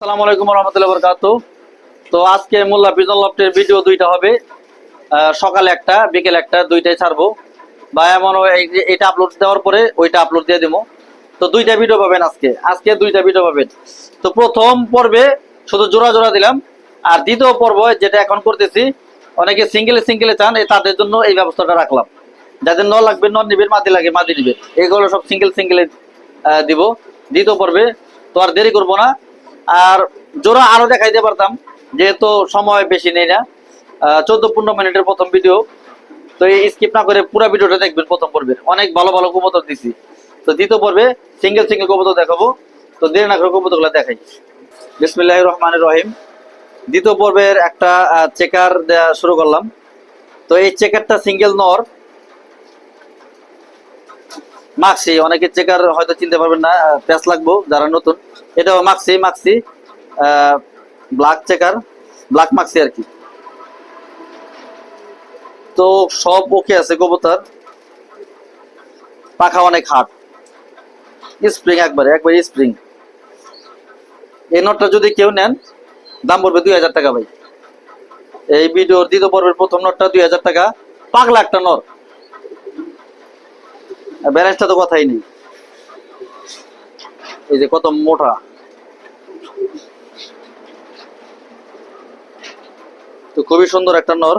আসসালামু আলাইকুম রহমতুল্লাহ বরকাত। তো আজকে মোল্লা লফটের ভিডিও দুইটা হবে। একটা, বিকেল একটা দুইটাই ছাড়বো। বা এমন এটা আপলোড দেওয়ার পরে ওইটা আপলোড দিয়ে দেবো। তো দুইটা ভিডিও পাবেন আজকে। আজকে দুইটা ভিডিও পাবেন। তো প্রথম পর্বে শুধু জোড়া জোড়া দিলাম। আর দ্বিতীয় পর্ব যেটা এখন করতেছি, অনেকে সিঙ্গেলে সিঙ্গেলে চান এই তাদের জন্য এই ব্যবস্থাটা রাখলাম। যাদের ন লাগবে ন নিবেন, মাদি লাগে, মাদি নিবে এগুলো সব সিঙ্গেল সিঙ্গেলে দিব। দ্বিতীয় পর্বে তো আর দেরি করব না। আর জোড়া আরও দেখাইতে পারতাম, যেহেতু সময় বেশি নেই না। চোদ্দ পনেরো মিনিটের প্রথম ভিডিও তো এই স্কিপ না করে পুরো ভিডিওটা দেখবেন প্রথম পর্বে। অনেক ভালো ভালো কবুতর দিছি। তো দ্বিতীয় পর্বে সিঙ্গেল সিঙ্গেল কবুতর দেখাবো। তো দেরি না করে কবুতরগুলো দেখাই। বিসমিল্লাহ রহমান রহিম। দ্বিতীয় পর্বের একটা চেকার দেওয়া শুরু করলাম। তো এই চেকারটা সিঙ্গেল নর। মাক্সি অনেকে চেকার হয়তো চিনতে পারবেন না প্যাচ লাগবো, যারা নতুন। এটাও maxi maxi black checker black maxi আর কি। তো সব ওকে আছে কবুতর। পাখা অনেক হাট স্প্রিং একবারে একবারে স্প্রিং এই নোটটা যদি কেউ নেন, দাম পড়বে দুই হাজার টাকা ভাই। এই ভিডিওর দ্বিতীয় পর্বের প্রথম নোটটা দুই হাজার টাকা। পাগলা একটা নর ব্যালেন্সটা তো কথাই নেই। এই যে কত মোটা। তো খুবই সুন্দর একটা নর।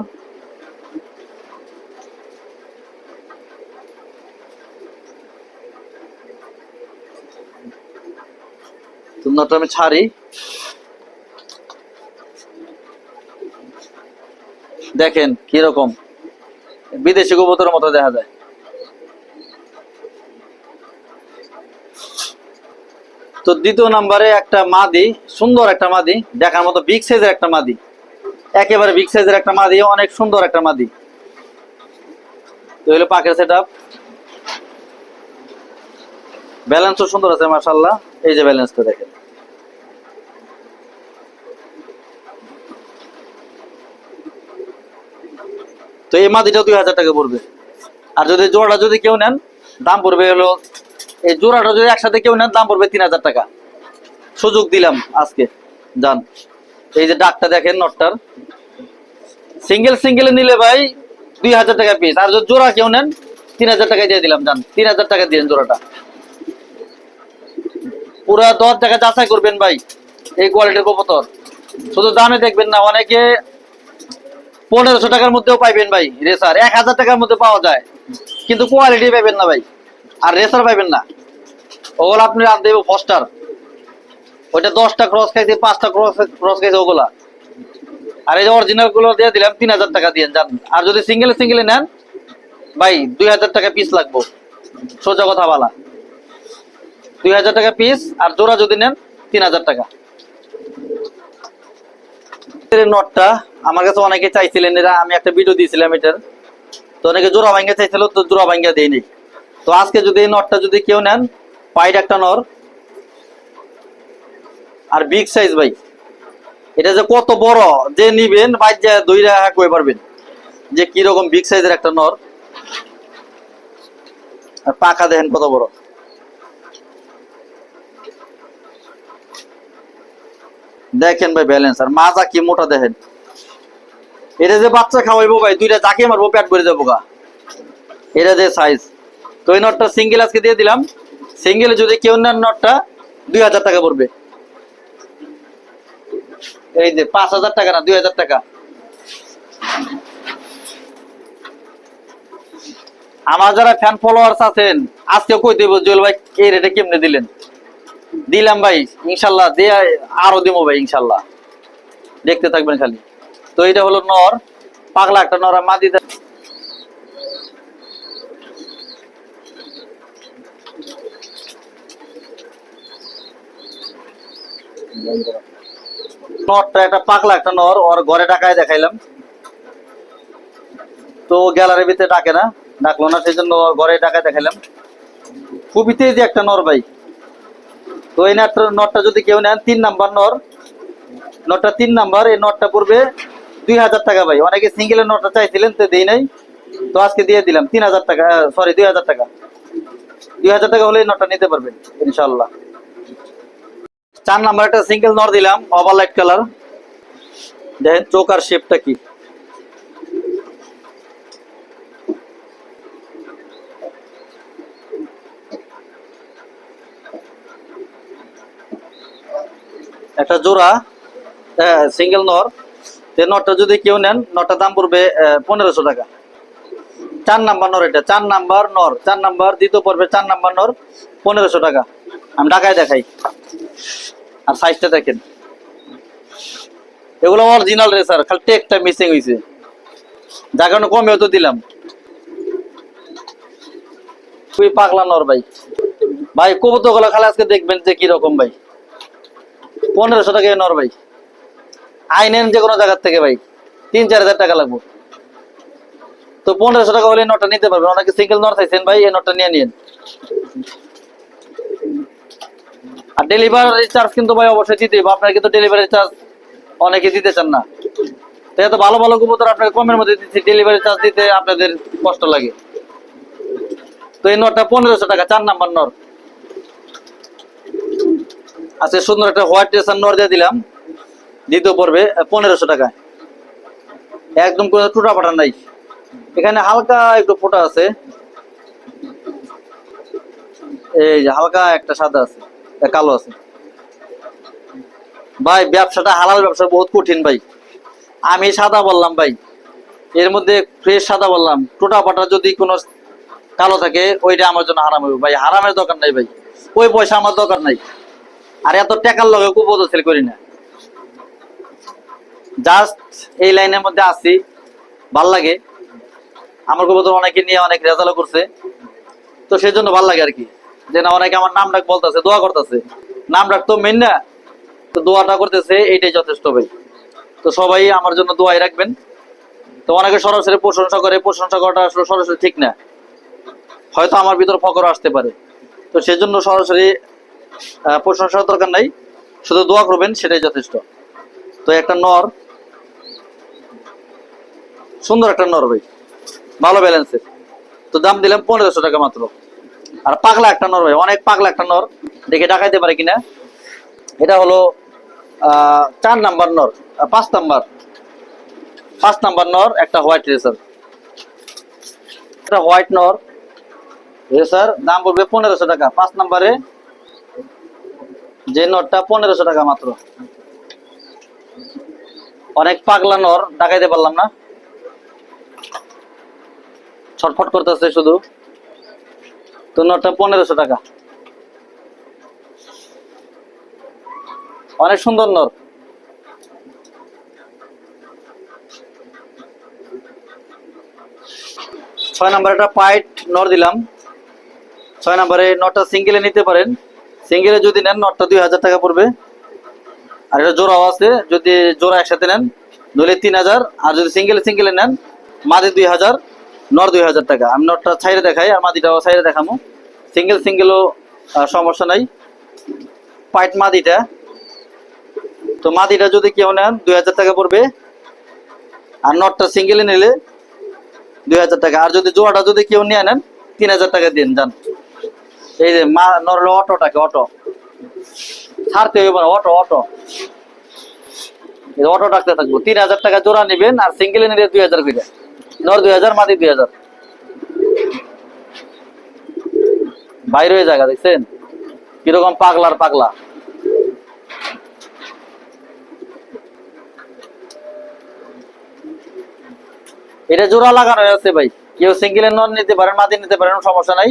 তো নরটা আমি ছাড়ি। দেখেন কীরকম। বিদেশি কবুতরের মতো দেখা যায়। তো দ্বিতীয় নাম্বারে একটা মাদি, সুন্দর একটা মাদি, দেখার মতো বিগ সাইজের একটা মাদি। একেবারে বিগ সাইজের একটা মাদি, অনেক সুন্দর একটা মাদি। তো হলো পাখের সেট আপ ব্যালেন্সও সুন্দর আছে মার্শাল্লাহ এই যে ব্যালেন্সটা দেখেন। তো এই মাদিটা দুই হাজার টাকা পড়বে। আর যদি জোড়াটা যদি কেউ নেন, দাম পড়বে হলো এই জোড়াটা যদি একসাথে কেউ নেন, দাম পড়বে তিন হাজার টাকা। সুযোগ দিলাম আজকে। যান। এই যে ডাকটা দেখেন, নটটার। সিঙ্গেল সিঙ্গেল নিলে ভাই দুই হাজার টাকা পিস আর যদি জোড়া কেউ নেন, তিন হাজার টাকা দিয়ে দিলাম, যান। তিন হাজার টাকা দিয়েন জোড়াটা। পুরা দশ টাকা যাচাই করবেন ভাই, এই কোয়ালিটির কবুতর শুধু দামে দেখবেন না, অনেকে পনেরোশো টাকার মধ্যেও পাইবেন ভাই, রেসার। এক হাজার টাকার মধ্যে পাওয়া যায়। কিন্তু কোয়ালিটি পাইবেন না ভাই। আর রেসার পাইবেন না। ওগুলো আপনি আর দেবো ফস্টার। ওইটা দশটা ক্রস খাইছে, পাঁচটা ক্রস ক্রস খাইছে ওগুলা। আর এই যে অরিজিনালগুলো দিয়ে দিলাম, তিন হাজার টাকা দিয়ে যান আর যদি সিঙ্গেল সিঙ্গেলে নেন, ভাই, দুই হাজার টাকা পিস লাগবো। সোজা কথা বলা। দুই হাজার টাকা পিস আর জোড়া যদি নেন, তিন হাজার টাকা। নটটা আমার কাছে অনেকে চাইছিলেন এরা, আমি একটা ভিডিও দিয়েছিলাম এটার। তো অনেকে জোড়া ভাঙ্গা চাইছিল, তো জোড়া ভাঙ্গা দেয়নি। তো আজকে যদি এই নটটা যদি কেউ নেন পাইট একটা নর। আর বিগ সাইজ ভাই, এটা যে কত বড়, যে নিবেন বাইর যা দইরা কই পারবেন। যে কি রকম বিগ সাইজের একটা নর। আর পাখা দেখেন কত বড়। দেখেন ভাই ব্যালেন্স আর মাজা কি মোটা দেখেন। এটা যে বাচ্চা খাওয়াইবো ভাই, দুইটা চাকে মারবো, পেট ভরে যাব গা। এটা যে সাইজ তো এই নটটা সিঙ্গেল আজকে দিয়ে দিলাম। সিঙ্গেল যদি কেউ নেন নটটা দুই হাজার টাকা পড়বে। এই যে পাঁচ হাজার টাকা না, দুই হাজার টাকা। আমার যারা ফ্যান ফলোয়ার্স আছেন আজকে কই দেবো, জুয়েল ভাই, এই রেটে কেমনে দিলেন? দিলাম ভাই, ইনশাল্লাহ, দিয়ে আরও দিব ভাই, ইনশাল্লাহ। দেখতে থাকবেন খালি। তো এটা হলো নর, পাগলা একটা নর, আর মাদি একটা পাগলা একটা নর, ওর ঘরে ডাকায় দেখাইলাম। তো ভিতরে ডাকে না, ডাকলো না সেই জন্য ওর ঘরে ডাকায় দেখাইলাম। খুবই একটা নর ভাই। তো এই নটটা যদি কেউ নেন, তিন নাম্বার নর। নটটা তিন নাম্বার, এই নটটা পড়বে দুই হাজার টাকা ভাই। অনেকে সিঙ্গেলের নটটা চাইছিলেন, তো দেই নাই। তো আজকে দিয়ে দিলাম, তিন হাজার টাকা সরি দুই হাজার টাকা। দুই হাজার টাকা হলে নটটা নিতে পারবেন ইনশাল্লাহ চার নাম্বার একটা সিঙ্গেল নর দিলাম ওভার লাইট কালার দেখেন চোখ আর শেপটা কি? একটা জোড়া সিঙ্গেল নর। নটটা যদি কেউ নেন নটটার দাম পড়বে পনেরোশো টাকা। চার নাম্বার নর এটা, চার নাম্বার নর, চার নাম্বার, দ্বিতীয় পর্বে চার নাম্বার নর, পনেরোশো টাকা। আমি ঢাকায় দেখাই। আর সাইজটা দেখেন। এগুলো অরিজিনাল রে স্যার খালি টেকটা মিসিং হয়েছে যার কারণে কমেও তো দিলাম। খুবই পাগলা নর ভাই। ভাই কবুতরগুলো খালি আজকে দেখবেন যে কীরকম ভাই। পনেরোশো টাকা নর ভাই। আইনেন যে কোনো জায়গার থেকে ভাই। তিন, চার হাজার টাকা লাগবে। তো পনেরোশো টাকা হলে নটটা নিতে পারবেন। অনেকে সিঙ্গেল নট চাইছেন ভাই, এই নটটা নিয়ে নিন আর ডেলিভারি চার্জ কিন্তু ভাই অবশ্যই দিতে হবে। আপনার কিন্তু ডেলিভারি চার্জ অনেকে দিতে চান না। তো এত ভালো ভালো কবুতর আপনাকে কমের মধ্যে দিচ্ছি ডেলিভারি চার্জ দিতে আপনাদের কষ্ট লাগে। তো এই নটটা পনেরোশো টাকা, চার নাম্বার নর। আচ্ছা সুন্দর একটা হোয়াইট ড্রেসার নর দিয়ে দিলাম। দ্বিতীয় পড়বে পনেরোশো টাকা। একদম কোনো টুটা ফাটা নাই। এখানে হালকা একটু ফোটা আছে। এই যে হালকা একটা সাদা আছে। কালো আছে। ভাই, ব্যবসাটা হালাল ব্যবসা, বহুত কঠিন ভাই। আমি সাদা বললাম ভাই। এর মধ্যে ফ্রেশ সাদা বললাম। টোটা পাটা যদি কোনো কালো থাকে, ওইটা আমার জন্য হারাম হবে ভাই। হারামের দরকার নাই ভাই। ওই পয়সা আমার দরকার নাই। আর এত টাকার লগে কুপদ সেল করি না। জাস্ট এই লাইনের মধ্যে আছি। ভালো লাগে। আমার কবুতর অনেকে নিয়ে অনেক রেজাল্ট করছে। তো সেই জন্য ভালো লাগে আর কি। যে না অনেকে আমার নাম ডাক বলতেছে, দোয়া করতেছে। নাম ডাক তো মেন না, তো দোয়াটা করতেছে, এইটাই যথেষ্ট ভাই। তো সবাই আমার জন্য দোয়াই রাখবেন। তো অনেকে সরাসরি প্রশংসা করে, প্রশংসা করাটা আসলে সরাসরি ঠিক না। হয়তো আমার ভিতর ফকর আসতে পারে। তো সেজন্য সরাসরি প্রশংসার দরকার নাই। শুধু দোয়া করবেন, সেটাই যথেষ্ট। তো একটা নর। সুন্দর একটা নর ভাই। ভালো ব্যালেন্সের তো দাম দিলাম পনেরোশো টাকা মাত্র। আর পাগলা একটা নর ভাই, অনেক পাগলা একটা নর, দেখে ডাকাইতে পারে কিনা? এটা হলো চার নাম্বার নর পাঁচ নাম্বার। পাঁচ নাম্বার নর, একটা হোয়াইট রেসার এটা হোয়াইট নর রেসার দাম পড়বে পনেরোশো টাকা। পাঁচ নাম্বারে, যে নরটা পনেরোশো টাকা মাত্র। অনেক পাগলা নর, ডাকাইতে পারলাম না। ছটফট করতেছে শুধু। তো নটটা পনেরোশো টাকা। অনেক সুন্দর নর ছয় নম্বরে একটা পাইট নর দিলাম। ছয় নম্বরে নটটা সিঙ্গেলে নিতে পারেন। সিঙ্গেলে যদি নেন, নটটা দুই হাজার টাকা পড়বে। আর এটা জোড়াও আছে, যদি জোড়া একসাথে নেন, নইলে তিন হাজার। আর যদি সিঙ্গেলে সিঙ্গেলে নেন, মাঝে দুই হাজার। নর দুই হাজার টাকা। আমি নটটা ছাইরে দেখাই, আর মাদিটাও ছাইরে দেখামো। সিঙ্গেল সিঙ্গেলও সমস্যা নাই। পাইট মাদিটা। তো মাদিটা যদি কেউ নেন, দুই হাজার টাকা পড়বে। আর নটটা সিঙ্গেলে নিলে দুই হাজার টাকা। আর যদি জোড়াটা যদি কেউ নিয়ে নেন, তিন হাজার টাকা দিন, যান। এই যে মা, নরলে অটোটাকে, অটো। ছাড়তে হইব না, অটো অটো। অটো ডাকতে থাকব। তিন হাজার টাকা জোড়া নেবেন, আর সিঙ্গেলে নিলে দুই হাজার করে নর দুই হাজার, মাদি দুই হাজার। বাইরে হয়ে জায়গা, দেখছেন? কীরকম পাগলার পাগলা। এটা জোড়া লাগানো আছে ভাই। কেউ সিঙ্গেলের নন নিতে পারেন, মাদি নিতে পারেন সমস্যা নাই।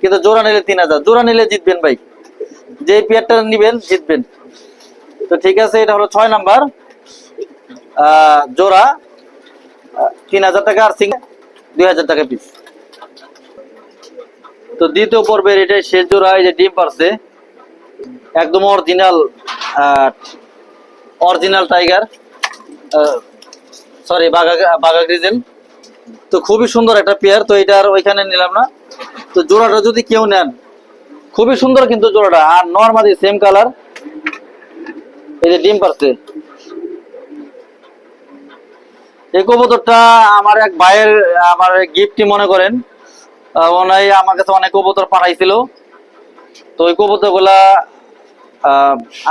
কিন্তু জোড়া নিলে তিন হাজার। জোড়া নিলে জিতবেন ভাই। যে পেয়ারটা নিবেন, জিতবেন। তো ঠিক আছে, এটা হলো ছয় নাম্বার জোড়া। তিন হাজার টাকা আর দুই হাজার টাকা পিস তো দ্বিতীয় পর্বের এটা শেষ জোড়া যে ডিম পারছে। একদম অরিজিনাল অরিজিনাল টাইগার সরি বাগা গ্রিজেল তো খুবই সুন্দর একটা পেয়ার তো এটা আর ওইখানে নিলাম না। তো জোড়াটা যদি কেউ নেন, খুবই সুন্দর কিন্তু জোড়াটা। আর নর্মালি সেম কালার এই যে ডিম পারছে। এই কবুতরটা আমার এক ভাইয়ের, আমার গিফটই মনে করেন। ওনাই আমার কাছে অনেক কবুতর পাঠাইছিল। তো ওই কবুতরগুলা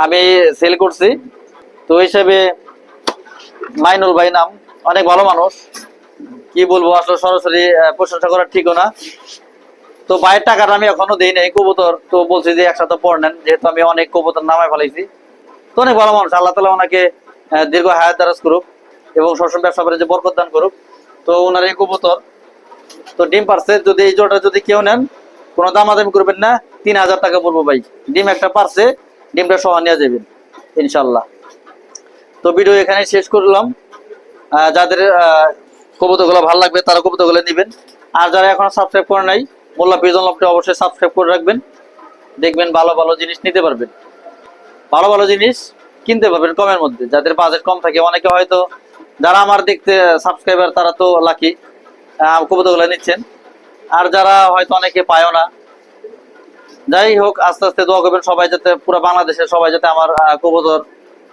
আমি সেল করছি। তো হিসেবে মাইনুল ভাই নাম, অনেক ভালো মানুষ। কি বলব, আসলে সরাসরি প্রশংসা করা ঠিকও না। তো ভাইয়ের টাকাটা আমি এখনও দিই নাই কবুতর। তো বলছি যে একসাথে পড় নেন, যেহেতু আমি অনেক কবুতর নামায় ফেলাইছি। তো অনেক ভালো মানুষ, আল্লাহ তালা ওনাকে দীর্ঘ হায়াত দারাজ করুক। এবং সবসময় ব্যবসা করে যে বরকত দান করুক। তো ওনার এই কবুতর, তো ডিম পারছে, যদি এই জোড়া যদি কেউ নেন, কোনো দামাদামি করবেন না, তিন হাজার টাকা পড়ব ভাই। ডিম একটা পারছে, ডিমটা সহ নিয়ে যাবেন, ইনশাল্লাহ। তো ভিডিও এখানে শেষ করলাম। যাদের কবুতরগুলো ভালো লাগবে, তারা কবুতরগুলো নেবেন। আর যারা এখনও সাবস্ক্রাইব করে নাই, মোল্লা পিজন লপটি অবশ্যই সাবস্ক্রাইব করে রাখবেন। দেখবেন ভালো ভালো জিনিস নিতে পারবেন। ভালো ভালো জিনিস কিনতে পারবেন কমের মধ্যে। যাদের বাজেট কম থাকে, অনেকে হয়তো যারা আমার দেখতে সাবস্ক্রাইবার তারা তো লাকি কবুতরগুলো নিচ্ছেন। আর যারা হয়তো অনেকে পায়ও না, যাই হোক, আস্তে আস্তে দোয়া করবেন সবাই যাতে পুরো বাংলাদেশের সবাই যাতে আমার কবুতর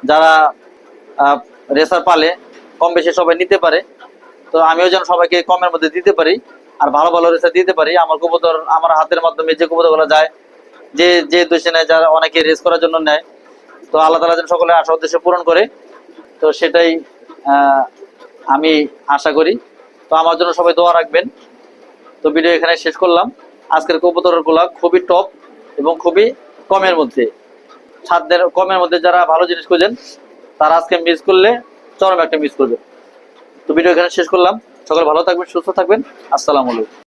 যারা রেসার পালে কম বেশি সবাই নিতে পারে। তো আমিও যেন সবাইকে কমের মধ্যে দিতে পারি, আর ভালো ভালো রেসার দিতে পারি। আমার কবুতর, আমার হাতের মাধ্যমে যে কবুতরগুলো যায়, যে যে দেশে নেয়, যারা অনেকে রেস করার জন্য নেয়, তো আল্লাহ তালা যেন সকলে আশা উদ্দেশ্য পূরণ করে। তো সেটাই আমি আশা করি। তো আমার জন্য সবাই দোয়া রাখবেন। তো ভিডিও এখানে শেষ করলাম। আজকের কবুতরেরগুলা খুবই টপ এবং খুবই কমের মধ্যে। সাধ্যের কমের মধ্যে যারা ভালো জিনিস খুঁজেন, তারা আজকে মিস করলে চরম একটা মিস করবে। তো ভিডিও এখানে শেষ করলাম। সকলে ভালো থাকবেন, সুস্থ থাকবেন। আসসালামু আলাইকুম।